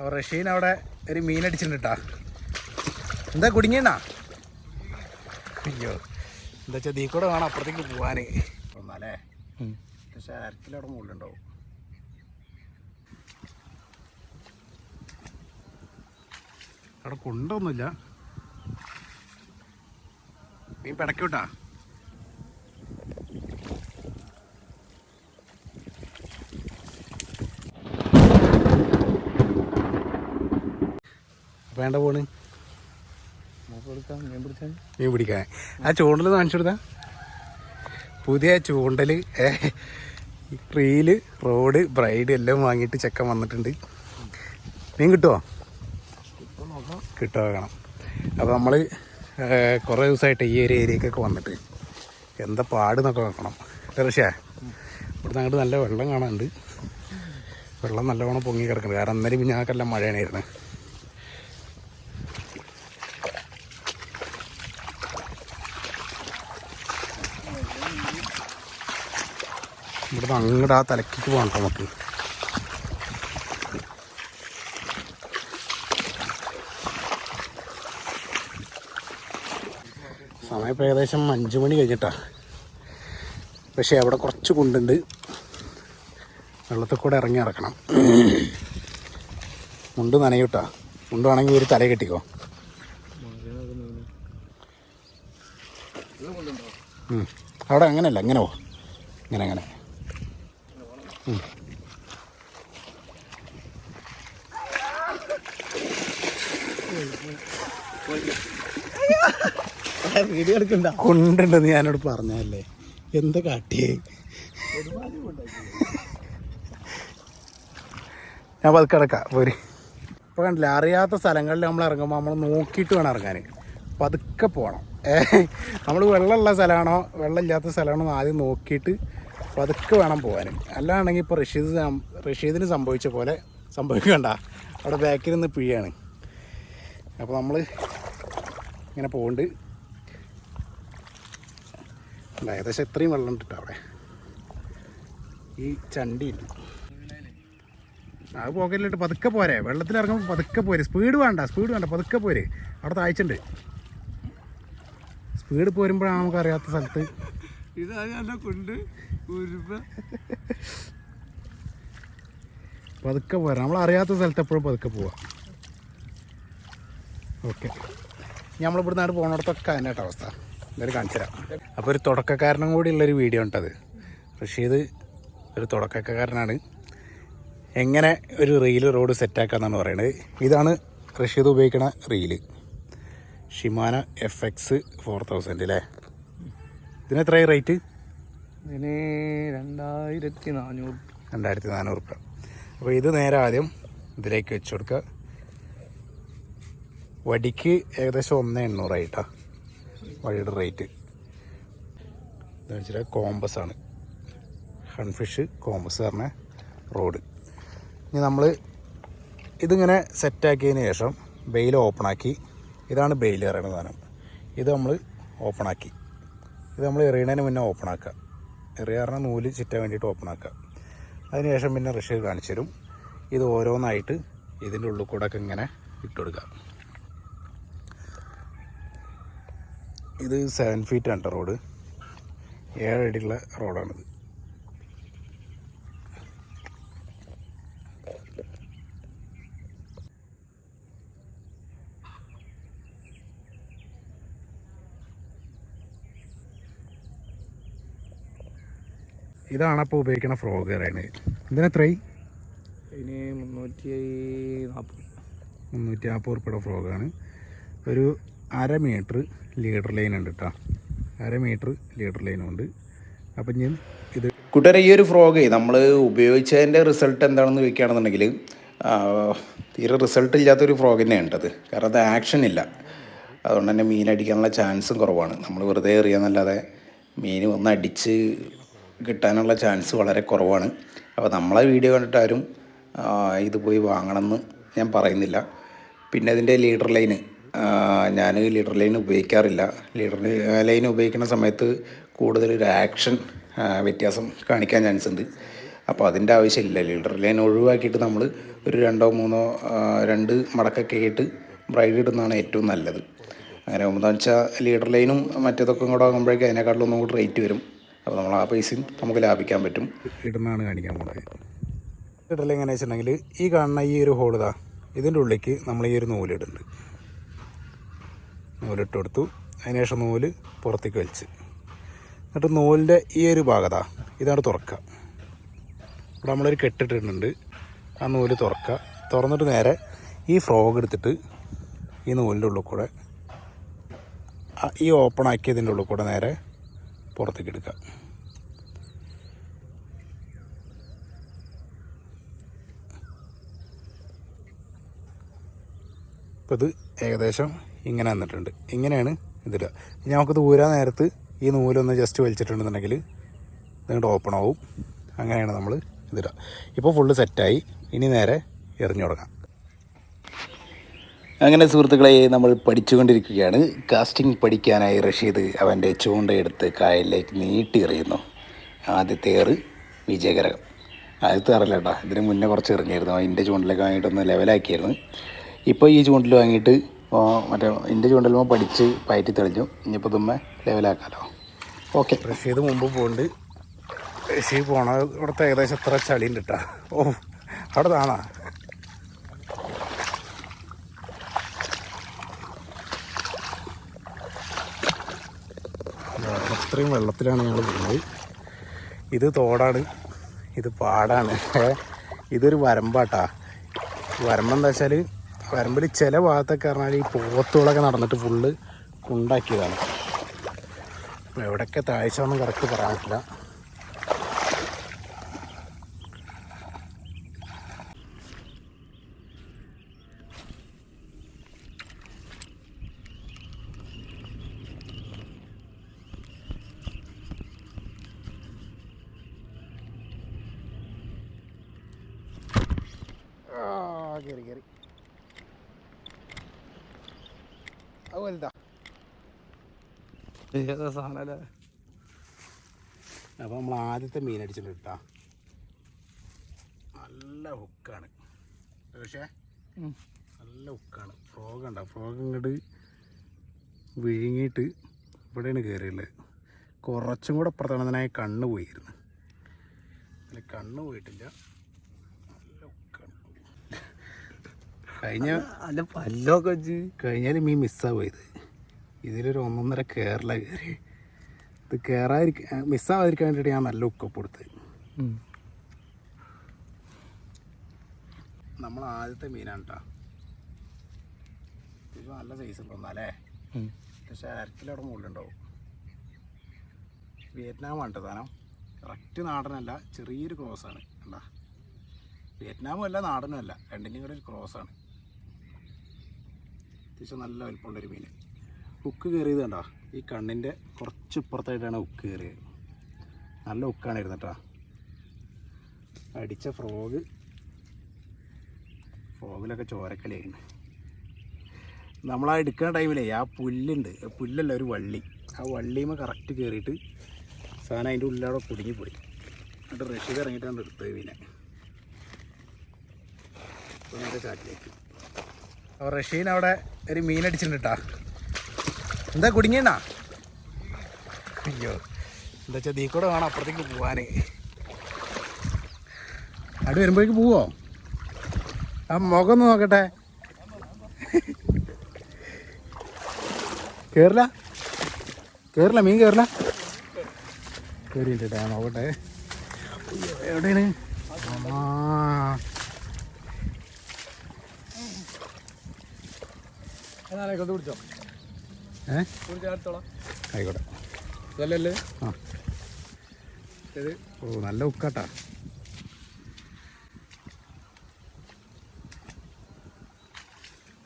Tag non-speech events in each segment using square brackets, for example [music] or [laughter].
അപ്പോൾ റഷീൻ അവിടെ ഒരു മീൻ അടിച്ചിട്ടുണ്ട്? എന്താ കുടുങ്ങിയണ്ണാ? അയ്യോ എന്താ വെച്ചാൽ ദീ കൂടെ വേണം അപ്പുറത്തേക്ക് പോവാന്. ഒന്നാലേ പക്ഷെ അരക്കിലവിടെ മുകളിലുണ്ടാവും. അവിടെ കൊണ്ടൊന്നുമില്ല. മീൻ പിടക്കൂട്ടാ വേണ്ട പോണ്? മീൻ പിടിക്കാൻ. ആ ചൂണ്ടൽ കാണിച്ചു കൊടുത്താ? പുതിയ ചൂണ്ടൽ റീൽ റോഡ് ബ്രൈഡ് എല്ലാം വാങ്ങിയിട്ട് ചെക്കൻ വന്നിട്ടുണ്ട്. മീൻ കിട്ടുമോ കിട്ടുമോ കാണാം അപ്പോൾ നമ്മൾ കുറേ ദിവസമായിട്ട് ഈ ഒരു ഏരിയക്കൊക്കെ വന്നിട്ട് എന്താ പാടുന്നൊക്കെ നോക്കണം. പക്ഷേ ഇവിടുന്ന് അങ്ങോട്ട് നല്ല വെള്ളം കാണാനുണ്ട്. വെള്ളം നല്ലവണ്ണം പൊങ്ങി കിടക്കുന്നത് കാരണം അന്നേരം പിന്നെ ഞങ്ങൾക്കെല്ലാം മഴയാണായിരുന്നു. ഇവിടുന്ന് അങ്ങോട്ട് ആ തലക്കിക്ക് പോകണം നമുക്ക്. സമയം ഇപ്പം ഏകദേശം അഞ്ച് മണി കഴിഞ്ഞിട്ടാ. പക്ഷേ അവിടെ കുറച്ച് കുണ്ടുണ്ട്. വെള്ളത്തിൽ കൂടെ ഇറങ്ങി ഇറക്കണം മുണ്ട് നനയൂട്ടാ. മുണ്ട് വേണമെങ്കിൽ ഒരു തല കെട്ടിക്കോ. അവിടെ അങ്ങനെയല്ല അങ്ങനെ പോ. ഇങ്ങനെ അങ്ങനെ. വീഡിയോ എടുക്കണ്ട. കൊണ്ടുണ്ടെന്ന് ഞാനോട് പറഞ്ഞല്ലേ എന്ത് കാട്ടിയേ? ഞാൻ പതുക്കെ കിടക്കാം പോര്. ഇപ്പോൾ കണ്ടില്ല അറിയാത്ത സ്ഥലങ്ങളിൽ നമ്മൾ ഇറങ്ങുമ്പോൾ നമ്മൾ നോക്കിയിട്ട് വേണം ഇറങ്ങാൻ പതുക്കെ പോകണം നമ്മൾ വെള്ളമുള്ള സ്ഥലമാണോ വെള്ളമില്ലാത്ത സ്ഥലമാണോ ആദ്യം നോക്കിയിട്ട് പതുക്കെ വേണം പോകാൻ അല്ലാണെങ്കിൽ ഇപ്പോൾ റഷീദ് റഷീദിന് സംഭവിച്ച പോലെ സംഭവിക്കണ്ട. അവിടെ ബാക്കിൽ നിന്ന് പിഴയാണ്. അപ്പോൾ നമ്മൾ ഇങ്ങനെ പോകുന്നുണ്ട്. ഏകദേശം ഇത്രയും വെള്ളം ഉണ്ട് അവിടെ. ഈ ചണ്ടിയില്ല അത് പോക്കറ്റിലിട്ട് പതുക്കെ പോരെ. വെള്ളത്തിൽ ഇറങ്ങുമ്പോൾ പതുക്കെ പോരെ. സ്പീഡ് വേണ്ട സ്പീഡ് വേണ്ട പതുക്കെ പോരെ. അവിടെ താഴ്ച്ചുണ്ട് സ്പീഡ് പോരുമ്പോഴാണ് നമുക്ക് അറിയാത്ത സ്ഥലത്ത് ഇത് കൊണ്ട്. പതുക്കെ പോരാ. നമ്മൾ അറിയാത്ത സ്ഥലത്ത് എപ്പോഴും പതുക്കെ പോവാം. ഓക്കെ. നമ്മളിവിടുന്ന് അങ്ങോട്ട് പോകണിടത്തൊക്കെ അതിന്റെ അവസ്ഥ. എന്തായാലും കാണിച്ചു അപ്പോൾ ഒരു തുടക്കക്കാരനും കൂടി ഉള്ളൊരു വീഡിയോ ഉണ്ടത്. റഷീദ് ഒരു തുടക്കക്കാരനാണ്. എങ്ങനെ ഒരു റീൽ റോഡ് സെറ്റാക്കാന്നാണ് പറയുന്നത് ഇതാണ് റഷീദ് ഉപയോഗിക്കുന്ന reel Shimano F X four thousand അല്ലേ? ഇതിന് എത്രയായി റേറ്റ് ഇതിന് രണ്ടായിരത്തി നാനൂറ് രണ്ടായിരത്തി നാനൂറ് രൂപ അപ്പോൾ ഇത് നേരെ ആദ്യം ഇതിലേക്ക് വെച്ച് കൊടുക്കുക. വടിക്ക് ഏകദേശം ഒന്ന് എണ്ണൂറായിട്ടാ വടിയുടെ റേറ്റ് എന്ന് വെച്ചാൽ കോമ്പസ് ആണ്. ഹൺഫിഷ് കോമ്പസ് പറഞ്ഞ റോഡ്. ഇനി നമ്മൾ ഇതിങ്ങനെ സെറ്റാക്കിയതിന് ശേഷം ബെയിൽ ഓപ്പണാക്കി ഇതാണ് ബെയിൽ എറിയുന്ന സാധനം. ഇത് നമ്മൾ ഓപ്പണാക്കി ഇത് നമ്മൾ എറിയണതിന് മുന്നേ ഓപ്പണാക്കുക എറിയാറിന നൂൽ ചുറ്റാൻ വേണ്ടിയിട്ട് ഓപ്പൺ ആക്കുക. അതിനുശേഷം പിന്നെ റഷീദ് കാണിച്ചു തരും. ഇത് ഓരോന്നായിട്ട് ഇതിന്റെ ഉള്ളിൽ കൂടെ ഒക്കെ ഇങ്ങനെ ഇട്ടുകൊടുക്കുക ഇത് സെവൻ ഫീറ്റ് ആണ് റോഡ് ഏഴടിയുള്ള റോഡാണിത് ഇതാണ് അപ്പോൾ ഉപയോഗിക്കുന്ന ഫ്രോഗ് പറയുന്നത്. ഇതിനെത്രയായി ഇതിന് മുന്നൂറ്റി നാൽപ്പത് മുന്നൂറ്റി നാൽപ്പത് ഉറുപ്പിയുടെ ഫ്രോഗാണ് ഒരു അര മീറ്റർ ലീഡർ ലൈൻ ഉണ്ട് കേട്ടോ അര മീറ്റർ ലീഡർ ലൈനും ഉണ്ട്. അപ്പം ഞാൻ ഇത് കൂട്ടുകാരെ ഈ ഒരു ഫ്രോഗ് നമ്മൾ ഉപയോഗിച്ചതിന്റെ റിസൾട്ട് എന്താണെന്ന് ചോദിക്കുകയാണെന്നുണ്ടെങ്കിൽ തീരെ റിസൾട്ട് ഇല്ലാത്തൊരു ഫ്രോഗ് തന്നെയാണ് ഉണ്ടത് കാരണം അത് ആക്ഷൻ ഇല്ല. അതുകൊണ്ട് തന്നെ മീൻ അടിക്കാനുള്ള ചാൻസും കുറവാണ്. നമ്മൾ വെറുതെ എറിയാന്നല്ലാതെ മീൻ ഒന്ന് അടിച്ച് കിട്ടാനുള്ള ചാൻസ് വളരെ കുറവാണ്. അപ്പോൾ നമ്മളെ വീഡിയോ കണ്ടിട്ട് ആരും ഇത് പോയി വാങ്ങണമെന്ന് ഞാൻ പറയുന്നില്ല. പിന്നെ അതിന്റെ ലീഡർ ലൈന് ഞാൻ ലീഡർ ലൈൻ ഉപയോഗിക്കാറില്ല. ലീഡർ ലൈൻ ഉപയോഗിക്കുന്ന സമയത്ത് കൂടുതലൊരു ആക്ഷൻ വ്യത്യാസം കാണിക്കാൻ ചാൻസ് ഉണ്ട്. അപ്പോൾ അതിന്റെ ആവശ്യമില്ല. ലീഡർ ലൈൻ ഒഴിവാക്കിയിട്ട് നമ്മൾ ഒരു രണ്ടോ മൂന്നോ രണ്ട് മടക്കൊക്കെ ആയിട്ട് ബ്രൈഡ് ഇടുന്നതാണ് ഏറ്റവും നല്ലത്. അങ്ങനെ ആകുമ്പോൾ വെച്ചാൽ ലീഡർ ലൈനും മറ്റേതൊക്കെ കൂടെ ആകുമ്പോഴേക്കും അതിനെക്കാട്ടിലൊന്നും കൂടി റേറ്റ് വരും. അപ്പോൾ നമ്മൾ ആ പൈസയും നമുക്ക് ലാഭിക്കാൻ പറ്റും. ഇടുന്നതാണ് കാണിക്കാൻ പോകുന്നത് ഇടൽ എങ്ങനെയാ വെച്ചിട്ടുണ്ടെങ്കിൽ ഈ കാണുന്ന ഈ ഒരു ഹോൾ ഇതാ ഇതിന്റെ ഉള്ളിലേക്ക് നമ്മൾ ഈ ഒരു നൂലിടുന്നുണ്ട് നൂലിട്ട് കൊടുത്തു. അതിനുശേഷം നൂൽ പുറത്തേക്ക് വലിച്ച്. എന്നിട്ട് നൂലിന്റെ ഈ ഒരു ഭാഗതാ ഇതാണ് തുറക്കുക. ഇവിടെ നമ്മളൊരു കെട്ടിട്ടിട്ടുണ്ട് ആ നൂൽ തുറക്കുക. തുറന്നിട്ട് നേരെ ഈ ഫ്രോഗ് എടുത്തിട്ട് ഈ നൂലിന്റെ ഉള്ളിൽ കൂടെ ഈ ഓപ്പൺ ആക്കിയതിന്റെ ഉള്ളിൽ കൂടെ നേരെ പുറത്തേക്ക് എടുക്കാം അപ്പോൾ ഇത് ഏകദേശം ഇങ്ങനെ വന്നിട്ടുണ്ട്. ഇങ്ങനെയാണ് ഇതിടുക. ഇനി നമുക്കിത് ഊരാൻ നേരത്ത് ഈ നൂലൊന്ന് ജസ്റ്റ് വലിച്ചിട്ടുണ്ടെന്നുണ്ടെങ്കിൽ ഇങ്ങോട്ട് ഓപ്പൺ ആവും. അങ്ങനെയാണ് നമ്മൾ ഇതിടുക. ഇപ്പോൾ ഫുള്ള് സെറ്റായി ഇനി നേരെ എറിഞ്ഞു തുടങ്ങാം. അങ്ങനെ സുഹൃത്തുക്കളെ നമ്മൾ പഠിച്ചുകൊണ്ടിരിക്കുകയാണ്. കാസ്റ്റിംഗ് പഠിക്കാനായി റഷീദ് അവന്റെ ചൂണ്ടയെടുത്ത് കായലിലേക്ക് നീട്ടി എറിയുന്നു ആദ്യത്തെ ഏറ് വിജയകരം ആദ്യത്തെ ഏറല്ല കേട്ടോ ഇതിന് മുന്നേ കുറച്ച് എറിഞ്ഞായിരുന്നു എന്റെ ചൂണ്ടിലൊക്കെ വാങ്ങിയിട്ടൊന്ന് ലെവലാക്കിയായിരുന്നു. ഇപ്പോൾ ഈ ചൂണ്ടിൽ വാങ്ങിയിട്ട് മറ്റേ എന്റെ ചൂണ്ടലുമ്പോൾ പഠിച്ച് പയറ്റി തെളിഞ്ഞു. ഇനിയിപ്പോൾ ഇതുമ്മ ലെവലാക്കാമല്ലോ ഓക്കെ. റഷീദ് മുമ്പ് പോകുന്നുണ്ട് റഷീദ് പോണ ഇവിടുത്തെ ഏകദേശം എത്ര ചളിയുണ്ട് കേട്ടോ ഓ അവിടെ താണാ? അത്രയും വെള്ളത്തിലാണ് ഞങ്ങൾ പോകുന്നത് ഇത് തോടാണ്. ഇത് പാടാണ്. [laughs] ഇതൊരു വരമ്പാട്ടാ. വരമ്പെന്താ വെച്ചാൽ വരമ്പിൽ ചില ഭാഗത്തൊക്കെ പറഞ്ഞാൽ ഈ പോത്തുകളൊക്കെ നടന്നിട്ട് ഫുള്ള് ഉണ്ടാക്കിയതാണ് അപ്പോൾ എവിടെയൊക്കെ താഴ്ച ഒന്നും കറക്റ്റ് പറയാൻ പറ്റില്ല ആ, കയറി അത് വലുതാ. ഏതാ സാധനല്ലേ അപ്പോൾ നമ്മൾ ആദ്യത്തെ മീൻ അടിച്ചിട്ട് നല്ല ഹുക്കാണ് പക്ഷേ നല്ല ഹുക്കാണ് ഫ്രോഗ് ഉണ്ടോ ഫ്രോഗ് ഇങ്ങോട്ട് വിഴുങ്ങിയിട്ട് ഇവിടെയാണ് കയറിയുള്ളത് കുറച്ചും കൂടെ അപ്പുറത്താണെന്നായി കണ്ണ് പോയിരുന്നു. അതിൽ കണ്ണ് പോയിട്ടില്ല നല്ല ഹുക്കാണ് കഴിഞ്ഞ അല്ല പല്ലൊക്കെ വെച്ച് കഴിഞ്ഞാൽ മീൻ മിസ്സാ പോയത്. ഇതിലൊരു ഒന്നൊന്നര കേരള കയറി ഇത് കയറാതിരിക്കാൻ മിസ്സാവാതിരിക്കാൻ വേണ്ടിയിട്ട് ഞാൻ നല്ല ഉക്കപ്പ് കൊടുത്ത്. നമ്മൾ ആദ്യത്തെ മീനാണ് കേട്ടോ ഇത് നല്ല സൈസ് ഉണ്ടോ പക്ഷെ പക്ഷെ അരക്കിലവിടെ മുകളിലുണ്ടാവും. വിയറ്റ്നാം ആണ് സാധനം. കറക്റ്റ് നാടനല്ല ചെറിയൊരു ക്രോസാണ് എന്താ വിയറ്റ്നാമും അല്ല നാടനും അല്ല. രണ്ടിന്റെയും കൂടെ ഒരു ക്രോസാണ് അത്യാവശ്യം നല്ല വലിപ്പമുള്ളൊരു മീൻ. ഉക്ക് കയറിയത് കണ്ടോ? ഈ കണ്ണിന്റെ കുറച്ച് ഇപ്പുറത്തായിട്ടാണ് ഉക്ക് കയറിയത്. നല്ല ഉക്കാണ് ഇരുന്നിട്ടാ അടിച്ച ഫ്രോഗ് ഫ്രോഗിലൊക്കെ ചോരക്കളിയാണ് നമ്മളാ എടുക്കുന്ന ടൈമിലേ ആ പുല്ലുണ്ട്. പുല്ലല്ല ഒരു വള്ളി. ആ വള്ളിയുമ്പോൾ കറക്റ്റ് കയറിയിട്ട് സാധനം അതിന്റെ ഉള്ളിലവിടെ കുടുങ്ങിപ്പോയി. എന്നിട്ട് റഷീദ് ഇറങ്ങിയിട്ടാണ് എടുത്തത് പിന്നെ ചാറ്റിലേക്ക്. റഷീൻ അവിടെ ഒരു മീൻ അടിച്ചിട്ടുണ്ട്. എന്താ കുടുങ്ങിയണ്ണാ അയ്യോ എന്താ വെച്ചാൽ നീ കൂടെ വേണം അപ്പുറത്തേക്ക് പോവാന്. അവിടെ വരുമ്പോഴേക്ക് പോവോ? ആ മുഖം ഒന്ന് നോക്കട്ടെ. കേറില്ല? കേറില്ല മീൻ കേറില്ല? കേറിയിട്ടാ നോക്കട്ടെ. എവിടെയാണ് ആ കൊണ്ട് പിടിച്ചോ. ഏ? പിടിച്ചോളാം ആയിക്കോട്ടെ. ഇതല്ലേ? ആ. ഓ നല്ല ഉക്കാട്ടാ.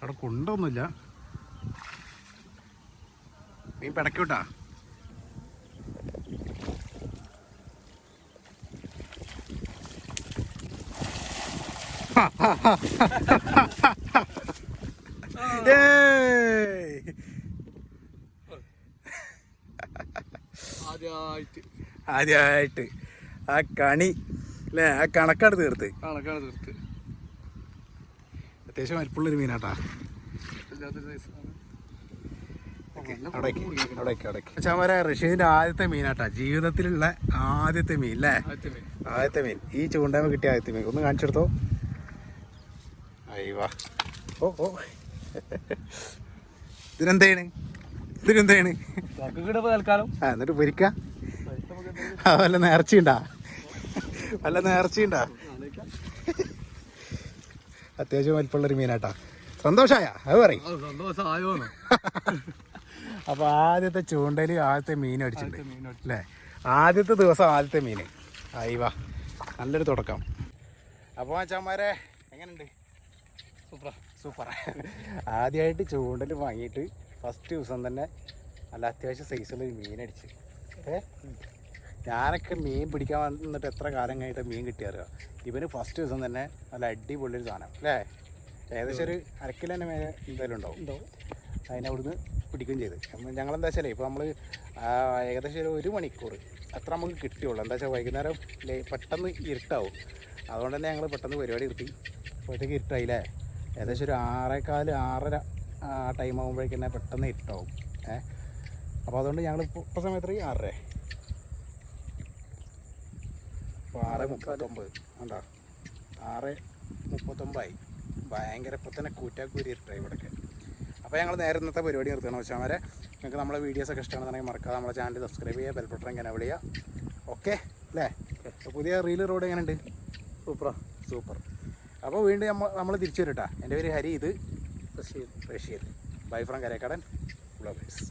അവിടെ കൊണ്ടൊന്നുമില്ല. നീ പിടക്കൂട്ടാ. ആദ്യമായിട്ട് [laughs] ആദ്യമായിട്ട് ആ കണി അല്ലേ ആ കണക്കാണ് തീർത്ത്. കണക്കാണ് തീർത്ത്. അത്യാവശ്യം അരിപ്പുള്ളൊരു മീനാട്ടാ. ചമര റഷീദിന്റെ ആദ്യത്തെ മീനാട്ടാ. ജീവിതത്തിലുള്ള ആദ്യത്തെ മീൻ അല്ലേ ആദ്യത്തെ മീൻ. ആദ്യത്തെ മീൻ. ഈ ചൂണ്ടായ്മ കിട്ടിയ ആദ്യത്തെ മീൻ. ഒന്ന് കാണിച്ചെടുത്തോ. അയ്യവാ ഓ ഓ. ഇതിനെന്താണ്? ഇതിനെന്താണ്? ആ എന്നിട്ട് പൊരിക്ക. വല്ല നേർച്ചയുണ്ടാ? വല്ല നേർച്ചയുണ്ടാ? അത്യാവശ്യം വലിപ്പമുള്ളൊരു മീനാട്ടാ. സന്തോഷായ? അത് പറയും. അപ്പൊ ആദ്യത്തെ ചൂണ്ടൽ ആദ്യത്തെ മീൻ അടിച്ചിട്ടുണ്ട്. അല്ലേ? ആദ്യത്തെ ദിവസം ആദ്യത്തെ മീൻ അയ്യവാ നല്ലൊരു തുടക്കം. അപ്പോൾ അച്ഛന്മാരെ എങ്ങനെയുണ്ട്? സൂപ്പറാ. സൂപ്പർ. ആദ്യമായിട്ട് ചൂണ്ടൽ വാങ്ങിയിട്ട് ഫസ്റ്റ് ദിവസം തന്നെ നല്ല അത്യാവശ്യം സൈസുള്ള ഒരു മീൻ അടിച്ച്. ഏ? ഞാനൊക്കെ മീൻ പിടിക്കാൻ വന്നിട്ട് എത്ര കാലം കഴിഞ്ഞിട്ട് മീൻ കിട്ടിയറിയോ ഇവന് ഫസ്റ്റ് ദിവസം തന്നെ നല്ല അടിപൊളി ഒരു സാധനം അല്ലേ? ഏകദേശം ഒരു അരക്കിലോ തന്നെ മേലെ എന്തായാലും ഉണ്ടാവും. അതിനെ അവിടുന്ന് പിടിക്കുകയും ചെയ്ത്. ഞങ്ങളെന്താ വെച്ചാലേ ഇപ്പോൾ നമ്മൾ ഏകദേശം ഒരു ഒരു മണിക്കൂർ അത്ര നമുക്ക് കിട്ടിയുള്ളൂ. എന്താ വെച്ചാൽ വൈകുന്നേരം പെട്ടെന്ന് ഇരുട്ടാവും. അതുകൊണ്ട് തന്നെ ഞങ്ങൾ പെട്ടെന്ന് പരിപാടി നിർത്തി. അപ്പോഴത്തേക്ക് ഇരുട്ടായില്ലേ? ഏകദേശം ഒരു ആറേക്കാൽ ആറര ആ ടൈം ആകുമ്പോഴേക്കും തന്നെ പെട്ടെന്ന് ഇരുട്ടാവും ഏ? അപ്പോൾ അതുകൊണ്ട് ഞങ്ങൾ ഇപ്പോൾ സമയത്ത് ആറര. അപ്പോൾ ആറ് മുപ്പത്തൊമ്പത്. കണ്ടോ? ആറ് മുപ്പത്തൊമ്പതായി. ഭയങ്കര ഇപ്പം തന്നെ കൂറ്റാക്കൂരി ഇരുട്ടായി ഇവിടെയൊക്കെ അപ്പോൾ ഞങ്ങൾ നേരെ ഇന്നത്തെ പരിപാടി നിർത്തണം വെച്ചാൽ നിങ്ങൾക്ക് നമ്മളെ വീഡിയോസൊക്കെ ഇഷ്ടമാണെന്നുണ്ടെങ്കിൽ മറക്കാതെ നമ്മളെ ചാനൽ സബ്സ്ക്രൈബ് ചെയ്യുക ബെൽബട്ടൺ ഇങ്ങനെ വിളിയുക ഓക്കെ അല്ലേ? പുതിയ റീൽ റോഡ് എങ്ങനെയുണ്ട്? സൂപ്പറാ സൂപ്പർ അപ്പോൾ വീണ്ടും നമ്മൾ നമ്മൾ തിരിച്ചു വരട്ടാ. എന്റെ പേര് ഹരി ഇത് റഷീദ് റഷ്യയിൽ ബൈ ഫ്രം കരേക്കടൻ. ബ്ലോഗേഴ്സ്